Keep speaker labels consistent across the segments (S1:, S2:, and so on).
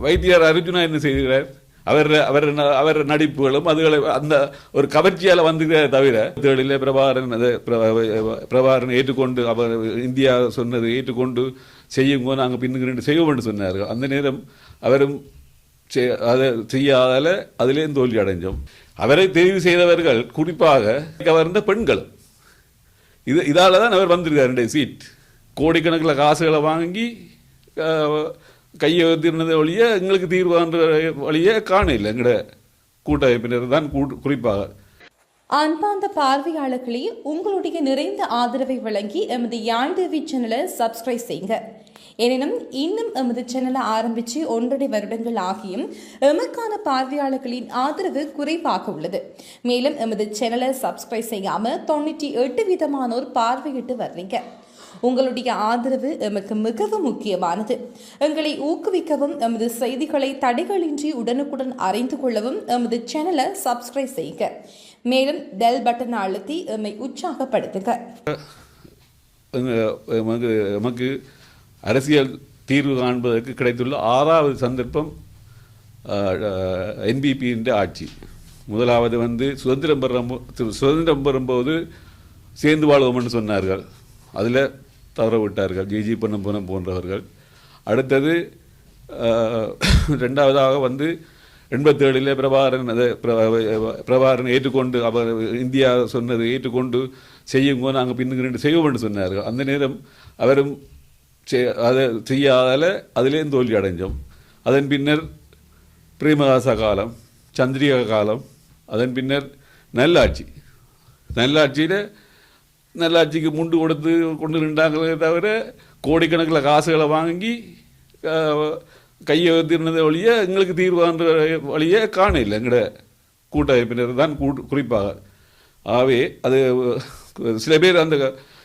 S1: வைத்தியர் அர்ஜுனா என்ன செய்கிறார் அவர் அவர் அவர் நடிப்புகளும் அதுகளை அந்த ஒரு கவர்ச்சியால் வந்து தவிர தேடிலே பிரபாரன் அதை ஏற்றுக்கொண்டு அவர் இந்தியா சொன்னது ஏற்றுக்கொண்டு செய்யுங்கோ நாங்கள் பின்னுக்கு செய்வோம்னு சொன்னார்கள். அந்த நேரம் அவரும் அதை செய்யாதால அதிலே தோல்வி அடைஞ்சோம். அவரை தெரிவு செய்தவர்கள் குறிப்பாக கவர்ந்த பெண்கள். இது இதால் தான் அவர் வந்திருக்கார் ரெண்டு சீட் கோடிக்கணக்கில் காசுகளை வாங்கி அஹ், கையை திருநதை ஒழிய எங்களுக்கு தீர்வான்ற வழியே காணல எங்கட கூட்டமைப்பினர் தான் கூட்டு- குறிப்பாக.
S2: அன்பார்ந்த பார்வையாளர்களே உங்களுடைய நிறைந்த ஆதரவை வழங்கி எமது யாழ் சேனலை சப்ஸ்கிரைப் செய்யுங்க. எனினும் இன்னும் எமது சேனலை ஆரம்பித்து ஒன்றரை வருடங்கள் ஆகியும் எமக்கான பார்வையாளர்களின் ஆதரவு குறைவாக உள்ளது. மேலும் எமது சேனலை சப்ஸ்கிரைப் செய்யாமல் தொண்ணூற்றி எட்டு விதமானோர் பார்வையிட்டு வர்றீங்க உங்களுடைய ஆதரவு எமக்கு மிகவும் முக்கியமானது. எங்களை ஊக்குவிக்கவும் எமது செய்திகளை தடைகளின்றி உடனுக்குடன் அறிந்து கொள்ளவும் எமது சேனலை சப்ஸ்கிரைப் செய்யுங்க மேலும் பெல் பட்டன் அழுத்தி எம்மை உற்சாகப்படுத்துங்க.
S1: எங்க- எமக்கு அரசியல் தீர்வு காண்பதற்கு கிடைத்துள்ள ஆறாவது சந்தர்ப்பம் என்பிபியின் ஆட்சி. முதலாவது வந்து சுதந்திரம் பெறும் சுதந்திரம் பெறும்போது சேர்ந்து வாழ்வோம்னு சொன்னார்கள். அதில் தவறவிட்டார்கள். ஜிஜி பொன்னம்புரம் போன்றவர்கள். அடுத்தது ரெண்டாவதாக வந்து எண்பத்தேழில் பிரபாகரன் அதை பிரபாகரன் ஏற்றுக்கொண்டு அவர் இந்தியா சொன்னது ஏற்றுக்கொண்டு செய்யுங்கோ நாங்கள் பின்னுக்கு நின்று செய்வோம்னு சொன்னார்கள். அந்த நேரம் அவரும் அதை செய்யாதால் அதிலேயும் தோல்வி அடைஞ்சோம். அதன் பின்னர் பிரேமதாச காலம் சந்திரிகா காலம் அதன் பின்னர் நல்லாட்சி. நல்லாட்சியில் நல்லாட்சிக்கு முண்டு கொடுத்து கொண்டு நின்றாங்களே தவிர கோடிக்கணக்கில் காசுகளை வாங்கி கையை திருநதை வழியே எங்களுக்கு தீர்வான்ற வழியே காண இல்லை எங்களோட கூட்டமைப்பினர் தான் கூட்டு குறிப்பாக. ஆகவே அது சில பேர் அந்த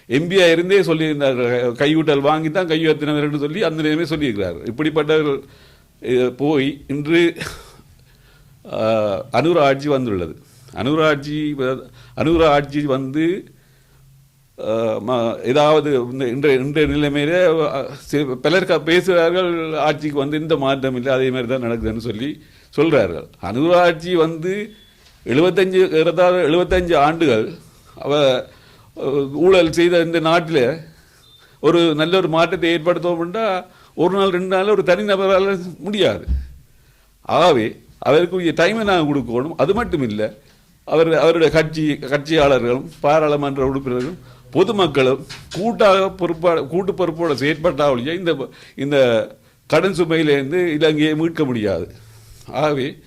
S1: எம்பியா இருந்தே சொல்லியிருந்தார்கள். கையூட்டல் வாங்கி தான் கையுத்தினவர்கள் என்று சொல்லி அந்த நேரமே சொல்லியிருக்கிறார். இப்படிப்பட்டவர்கள் போய் இன்று ஆஹ், அனுர ஆட்சி வந்துள்ளது. அனுர ஆட்சி அனுர ஆட்சி வந்து ஏதாவது இந்த இன்றைய இன்றைய நிலைமையிலே பலர் பேசுகிறார்கள் ஆட்சிக்கு வந்து இந்த மாற்றம் இல்லை அதே மாதிரி தான் நடக்குதுன்னு சொல்லி சொல்கிறார்கள் அனுர ஆட்சி வந்து எழுபத்தஞ்சு ஏறத்தாழ எழுபத்தஞ்சு ஆண்டுகள் அவ ஊழல் செய்த இந்த நாட்டில் ஒரு நல்ல ஒரு மாற்றத்தை ஏற்படுத்தோம்னா ஒரு நாள் ரெண்டு நாள் ஒரு தனிநபரால் முடியாது. ஆகவே அவருக்குரிய டைமை நாங்கள் கொடுக்கணும். அது மட்டும் இல்லை அவர் அவருடைய கட்சி கட்சியாளர்களும் பாராளுமன்ற உறுப்பினர்களும் பொதுமக்களும் கூட்டாக பொறுப்பாக கூட்டு பொறுப்போடு செயற்பட்டாவளியே இந்த இந்த கடன் சுமையிலேருந்து இலங்கையை மீட்க முடியாது. ஆகவே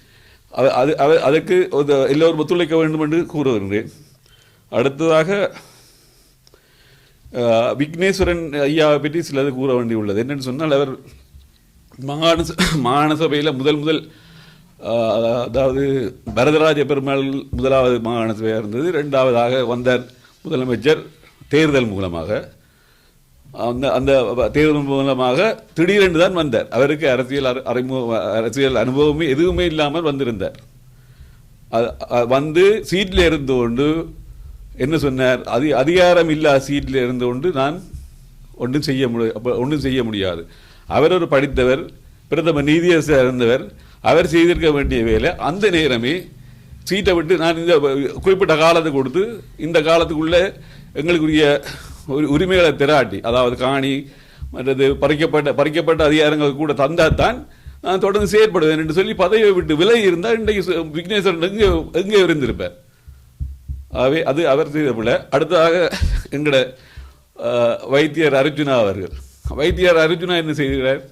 S1: அது அது அது- அதற்கு ஒரு எல்லோரும் ஒத்துழைக்க வேண்டும் என்று கூறுகின்றேன். அடுத்ததாக விக்னேஸ்வரன் ஐயாவை பற்றி சிலது கூற வேண்டியுள்ளது. என்னென்னு சொன்னால் அவர் மாகாண மாகாண சபையில் முதல் முதல் அதாவது பரதராஜ பெருமாள் முதலாவது மாகாண சபையாக இருந்தது. ரெண்டாவதாக வந்தார் முதலமைச்சர் தேர்தல் மூலமாக அந்த அந்த தேர்தல் மூலமாக திடீரென்று தான் வந்தார். அவருக்கு அரசியல் அறிமுக அரசியல் அனுபவமே எதுவுமே இல்லாமல் வந்திருந்தார். அது- வந்து சீட்டில் இருந்து கொண்டு என்ன சொன்னார்? அதி அதிகாரம் இல்லா சீட்டில் இருந்து கொண்டு நான் ஒன்றும் செய்ய முடியாது ஒன்றும் செய்ய முடியாது. அவர் ஒரு படித்தவர் பிரதமர் நீதியரசர் இருந்தவர். அவர் செய்திருக்க வேண்டிய வேலை அந்த நேரமே சீட்டை விட்டு நான் இந்த குறிப்பிட்ட காலத்தை கொடுத்து இந்த காலத்துக்குள்ளே எங்களுக்குரிய ஒரு உரிமைகளை திராட்டி அதாவது காணி மற்றது பறிக்கப்பட்ட பறிக்கப்பட்ட அதிகாரங்கள் கூட தந்தால் தான் நான் தொடர்ந்து செயற்படுவேன் என்று சொல்லி பதவியை விட்டு விலகி இருந்தால் இன்றைக்கு விக்னேஸ்வரன் எங்கே எங்கே இருந்திருப்பார் ஆகவே அது அவர் செய்த போல. அடுத்ததாக எங்கட வைத்தியர் அர்ஜுனா அவர்கள். வைத்தியர் அர்ஜுனா என்ன செய்கிறார்?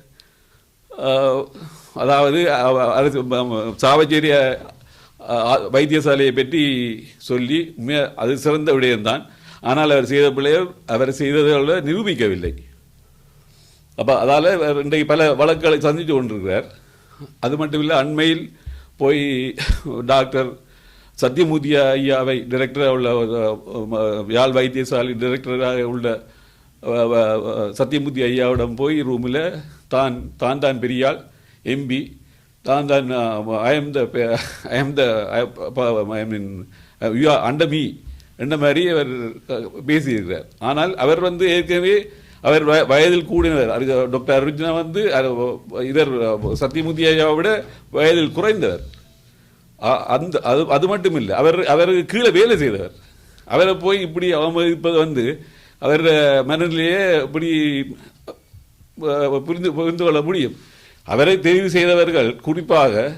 S1: அதாவது அரசு சாவச்சேரி வைத்தியசாலையை பற்றி சொல்லி அது சிறந்த விடயம்தான். ஆனால் அவர் செய்த பிள்ளையர் அவர் செய்ததை நிரூபிக்கவில்லை. அப்போ அதால் இன்றைக்கு பல வழக்குகளை சந்தித்து கொண்டிருக்கிறார். அது மட்டும் இல்லை அண்மையில் போய் டாக்டர் சத்யமூர்த்தி ஐயாவை டிரெக்டராக உள்ள யாழ் வைத்தியசாலை டிரெக்டராக உள்ள சத்யமூர்த்தி ஐயாவிடம் போய் ரூமில் தான் தான் தான் பெரியாள் எம்பி தான் தான் I am the I am the I mean you are under me என்ற மாதிரி அவர் பேசியிருக்கிறார். ஆனால் அவர் வந்து ஏற்கனவே அவர் வய- வயதில் கூடினவர். டாக்டர் அர்ஜுனா வந்து இதர் சத்தியமூர்த்தி ஐயாவை விட வயதில் குறைந்தவர். அ- அந்த அது அது மட்டும் இல்லை அவர் அவருக்கு கீழே வேலை செய்தவர். அவரை போய் இப்படி அவமதிப்பது வந்து அவர் மனநிலையே இப்படி புரிந்து புரிந்து கொள்ள முடியும். அவரை தெரிவு செய்தவர்கள் குறிப்பாக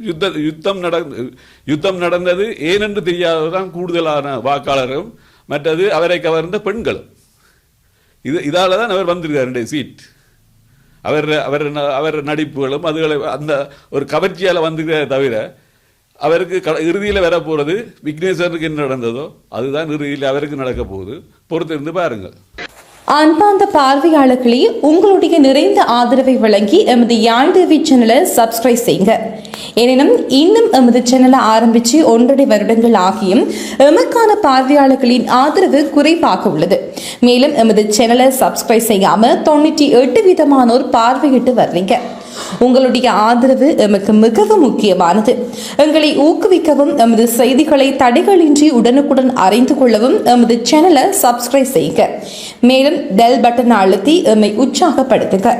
S1: யுத்த யுத்தம் நடந்து யுத்தம் நடந்தது ஏனென்று தெரியாததான் கூடுதலான வாக்காளரும் மற்றது அவரை கவர்ந்த பெண்களும். இது இதால தான் அவர் வந்திருக்கார் ரெண்டு சீட். அவர் அவர் ந- அவர் நடிப்புகளும் அதுகளை அந்த ஒரு கவர்ச்சியால் வந்திருக்கிறத தவிர அவருக்கு க இறுதியில் வரப்போகிறது விக்னேஸ்வரனுக்கு என்ன நடந்ததோ அதுதான் இறுதியில் அவருக்கு நடக்க போகுது. பொறுத்திருந்து பாருங்கள்.
S2: அன்பார்ந்த பார்வையாளர்களே உங்களுடைய நிறைந்த ஆதரவை வழங்கி எமது யாழ் டிவி சேனலை சப்ஸ்கிரைப் செய்யுங்க. எனினும் இன்னும் எமது சேனலை ஆரம்பித்து ஒன்றரை வருடங்கள் ஆகியும் எமக்கான பார்வையாளர்களின் ஆதரவு குறைவாக உள்ளது. மேலும் எமது சேனலை சப்ஸ்கிரைப் செய்யாமல் தொண்ணூற்றி எட்டு விதமானோர் பார்வையிட்டு வர்றீங்க உங்களுடைய ஆதரவு எமக்கு மிகவும் முக்கியமானது. எங்களை ஊக்குவிக்கவும் எமது செய்திகளை தடைகளின்றி உடனுக்குடன் அறிந்து கொள்ளவும் எமது சேனலை சப்ஸ்கிரைப் செய்யுங்க மேலும் பெல் பட்டனை அழுத்தி எம்மை உற்சாகப்படுத்துங்க.